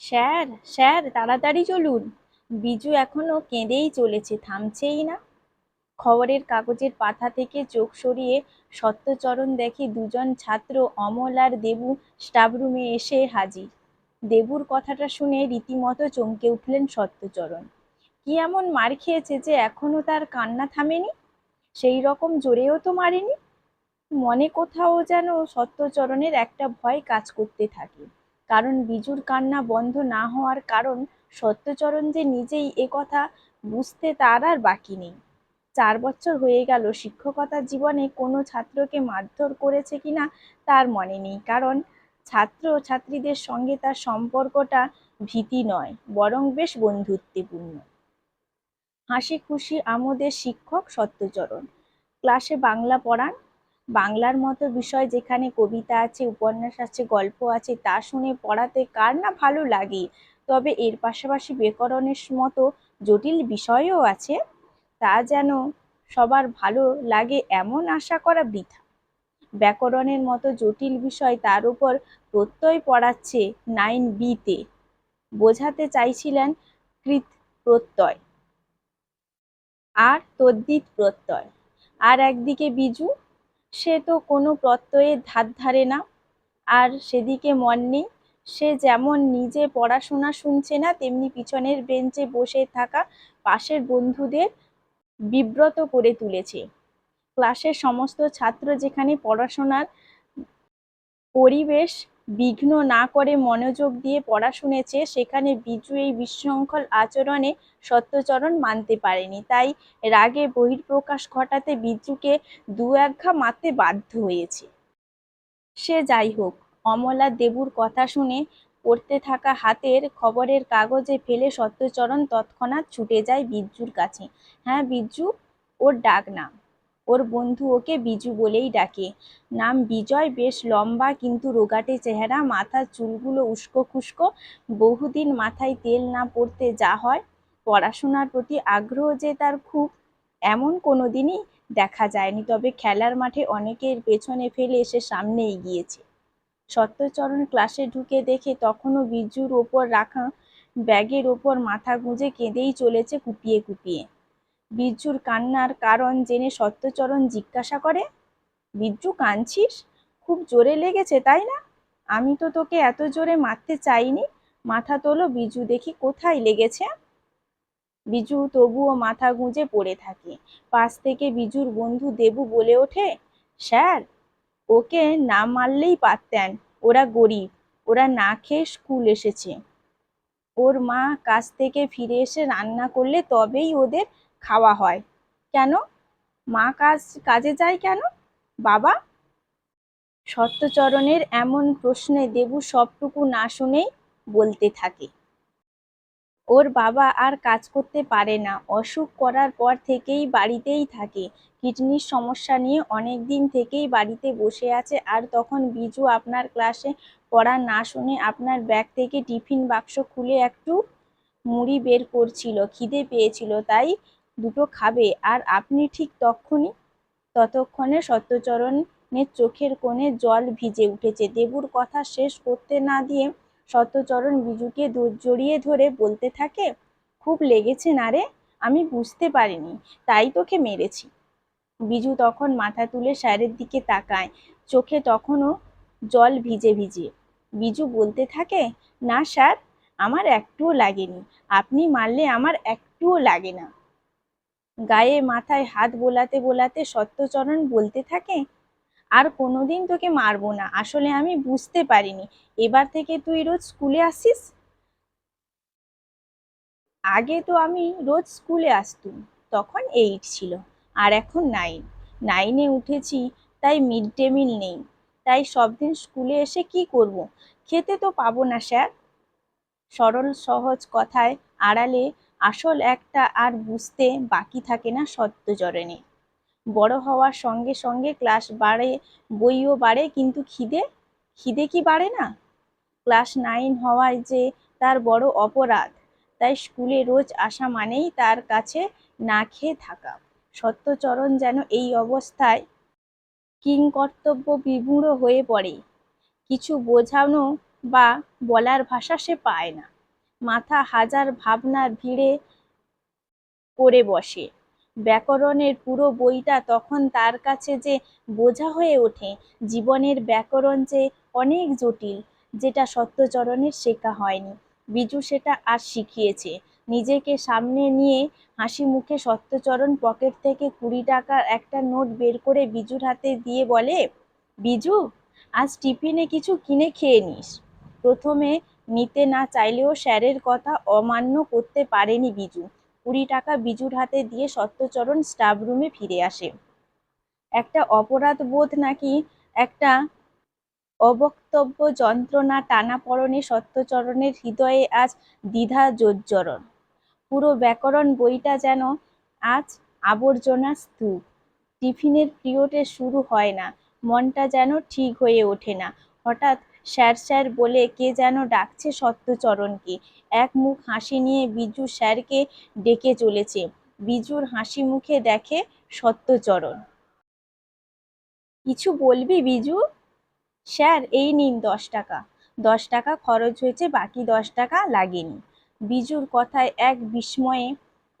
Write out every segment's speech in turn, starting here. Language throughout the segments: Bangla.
স্যার স্যার, তাড়াতাড়ি চলুন। বিজু এখনও কেঁদেই চলেছে, থামছেই না। খবরের কাগজের পাতা থেকে চোখ সরিয়ে সত্যচরণ দেখে দুজন ছাত্র অমল আর দেবু স্টাফরুমে এসে হাজির। দেবুর কথাটা শুনে রীতিমতো চমকে উঠলেন সত্যচরণ। কি এমন মার খেয়েছে যে এখনও তার কান্না থামেনি? সেই রকম জোরেও তো মারেনি? মনে কোথাও যেন সত্যচরণের একটা ভয় কাজ করতে থাকে। কারণ বিজুর কান্না বন্ধ না হওয়ার কারণ সত্যচরণ যে নিজেই এ কথা বুঝতে তার আর বাকি নেই। চার বছর হয়ে গেল শিক্ষকতার জীবনে কোনো ছাত্রকে মারধর করেছে কিনা তার মনে নেই, কারণ ছাত্র ছাত্রীদের সঙ্গে তার সম্পর্কটা ভীতি নয়, বরং বেশ বন্ধুত্বপূর্ণ। হাসি খুশি আমোদের শিক্ষক সত্যচরণ। ক্লাসে বাংলা পড়ান বাংলার মতো বিষয় যেখানে কবিতা আছে, উপন্যাস আছে, গল্প আছে, তা শুনে পড়াতে কার না ভালো লাগে? তবে এর পাশাপাশি ব্যাকরণের মতো জটিল বিষয়ও আছে। তা যেন সবার ভালো লাগে এমন আশা করা বৃথা। ব্যাকরণের মতো জটিল বিষয় তার উপর প্রত্যয় পড়াচ্ছে নাইন বিতে বোঝাতে চাইছিলেন কৃত প্রত্যয়। আর তদ্দিত প্রত্যয়। আর একদিকে বিজু সে তো কোনো প্রত্যয়ের ধার ধারে না। আর সেদিকে মন নেই। সে যেমন নিজে পড়াশোনা শুনছে না, তেমনি পিছনের বেঞ্চে বসে থাকা পাশের বন্ধুদের বিব্রত করে তুলেছে। ক্লাসের সমস্ত ছাত্র যেখানে পড়াশোনার পরিবেশ বিঘ্ন না করে মনোযোগ দিয়ে পড়া শুনেছে, সেখানে বিজু এই বিশৃঙ্খল আচরণে সত্যচরণ মানতে পারেনি। তাই রাগে বহির্প্রকাশ ঘটাতে বিজুকে দু একঘা মারতে বাধ্য হয়েছে। সে যাই হোক, অমলা দেবুর কথা শুনে পড়তে থাকা হাতের খবরের কাগজে ফেলে সত্যচরণ তৎক্ষণাৎ ছুটে যায় বিজ্জুর কাছে। হ্যাঁ বিজ্জু ওর ডাক নাম ওর বন্ধু ওকে বিজু বলেই ডাকে। নাম বিজয়, বেশ লম্বা কিন্তু রোগাটে চেহারা, মাথার চুলগুলো উস্কো খুস্কো। বহুদিন মাথায় তেল না পড়তে যা হয়, পড়াশোনার প্রতি আগ্রহ যে তার খুব, এমন কোনো দিনই দেখা যায়নি। তবে খেলার মাঠে অনেকের পেছনে ফেলে এসে সামনে এগিয়েছে। সত্যচরণ ক্লাসে ঢুকে দেখে তখনও বিজুর ওপর রাখা ব্যাগের ওপর মাথা গুঁজে কেঁদেই চলেছে কুপিয়ে কুপিয়ে। বিজ্জুর কান্নার কারণ জেনে সত্যচরণ জিজ্ঞাসা করে, বিজ্জু, কাঁদছিস? খুব জোরে লেগেছে, তাই না? আমি তো তোকে এত জোরে মারতে চাইনি। মাথা তোলো বিজু দেখি কোথায় লেগেছে। বিজু তবুও মাথা গুঁজে পড়ে থাকে। পাশ থেকে বিজুর বন্ধু দেবু বলে ওঠে, স্যার, ওকে না মারলেই পারতেন, ওরা গরিব, ওরা না খেয়ে স্কুল এসেছে। ওর মা কাজ থেকে ফিরে এসে রান্না করলে তবেই ওদের খাওয়া হয়। কেন? মা কাজ, কাজে যায় কেন? বাবা? সত্যচরণের এমন প্রশ্নে দেবু সবটুকু না শুনেই বলতে থাকে। ওর বাবা আর কাজ করতে পারে না। অসুখ করার পর থেকেই বাড়িতেই থাকে। কিডনির সমস্যা নিয়ে অনেক দিন থেকেই বাড়িতে বসে আছে। আর তখন বিজু আপনার ক্লাসে পড়া না শুনে আপনার ব্যাগ থেকে টিফিন বাক্স খুলে একটু মুড়ি বের করছিল। খিদে পেয়েছিল, তাই দুটো খাবে আর আপনি ঠিক তখনই ততক্ষণে সত্যচরণের চোখের কোণে জল ভিজে উঠেছে। দেবুর কথা শেষ করতে না দিয়ে সত্যচরণ বিজুকে জড়িয়ে ধরে বলতে থাকে, খুব লেগেছে না রে, আমি বুঝতে পারিনি, তাই তোকে মেরেছি। বিজু তখন মাথা তুলে স্যারের দিকে তাকায়, চোখে তখনও জল ভিজে ভিজে। বিজু বলতে থাকে, না স্যার, আমার একটুও লাগেনি, আপনি মারলে আমার একটুও লাগে না। গায়ে মাথায় হাত বোলাতে বোলাতে সত্যচরণ বলতে থাকে? আর কোনোদিন তোকে মারবো না, আসলে আমি বুঝতে পারিনি। এবার থেকে তুই রোজ স্কুলে আসিস? আগে তো আমি রোজ স্কুলে আসতুম, তখন এইট ছিল, আর এখন নাইন। নাইনে উঠেছি, তাই মিড ডে মিল নেই। তাই সব দিন স্কুলে এসে কি করব। খেতে তো পাবো না, স্যার। সরল সহজ কথায় আড়ালে আসল একটা আর বুঝতে বাকি থাকে না সত্যচরণে বড় হওয়ার সঙ্গে সঙ্গে ক্লাস বাড়ে, বইও বাড়ে, কিন্তু খিদে? খিদে কি বাড়ে না? ক্লাস নাইন হওয়ায় যে তার বড় অপরাধ, তাই স্কুলে রোজ আসা মানেই তার কাছে না খেয়ে থাকা। সত্যচরণ যেন এই অবস্থায় কিংকর্তব্য বিমূঢ় হয়ে পড়ে। কিছু বোঝানো বা বলার ভাষা সে পায় না। মাথা হাজার ভাবনার ভিড়ে পড়ে বসে। ব্যাকরণের পুরো বইটা তখন তার কাছে যে বোঝা হয়ে ওঠে, জীবনের ব্যাকরণ যে অনেক জটিল, যেটা সত্যচরণের শেখা হয়নি। বিজু সেটা আর শিখিয়েছে। নিজেকে সামনে নিয়ে হাসি মুখে সত্যচরণ পকেট থেকে কুড়ি টাকার একটা নোট বের করে বিজুর হাতে দিয়ে বলে, বিজু, আজ টিফিনে কিছু কিনে খেয়ে নিস। প্রথমে নিতে না চাইলেও স্যারের কথা অমান্য করতে পারেনি বিজু। কুড়ি টাকা বিজুর হাতে দিয়ে সত্যচরণ স্টাফ রুমে ফিরে আসে। একটা অপরাধ বোধ নাকি একটা অবক্তব্য যন্ত্রণা টানাপড়নে সত্যচরণের হৃদয়ে আজ দ্বিধা জোজ্জরণ পুরো ব্যাকরণ বইটা যেন আজ আবর্জনা স্তূপ। টিফিনের পিরিয়ডে শুরু হয় না, মনটা যেন ঠিক হয়ে ওঠে না। হঠাৎ স্যার স্যার বলে কে যেন ডাকছে সত্যচরণকে। এক মুখ হাসি নিয়ে বিজু স্যারকে ডেকে চলেছে। বিজুর হাসি মুখে দেখে সত্যচরণ। কিছু বলবি বিজু? স্যার, এই নিন দশ টাকা। দশ টাকা খরচ হয়েছে, বাকি দশ টাকা লাগেনি। বিজুর কথায় এক বিস্ময়ে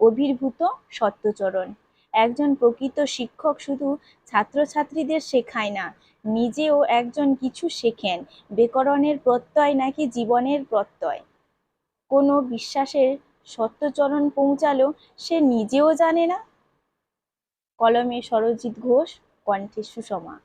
অভিভূত সত্যচরণ। একজন প্রকৃত শিক্ষক শুধু ছাত্রছাত্রীদের শেখায় না নিজেও একজন কিছু শেখেন। ব্যাকরণের প্রত্যয় নাকি জীবনের প্রত্যয়? কোনো বিশ্বাসের সত্যচরণ পৌঁছালো সে নিজেও জানে না? কলমে সরজিৎ ঘোষ, কণ্ঠে সুষমা।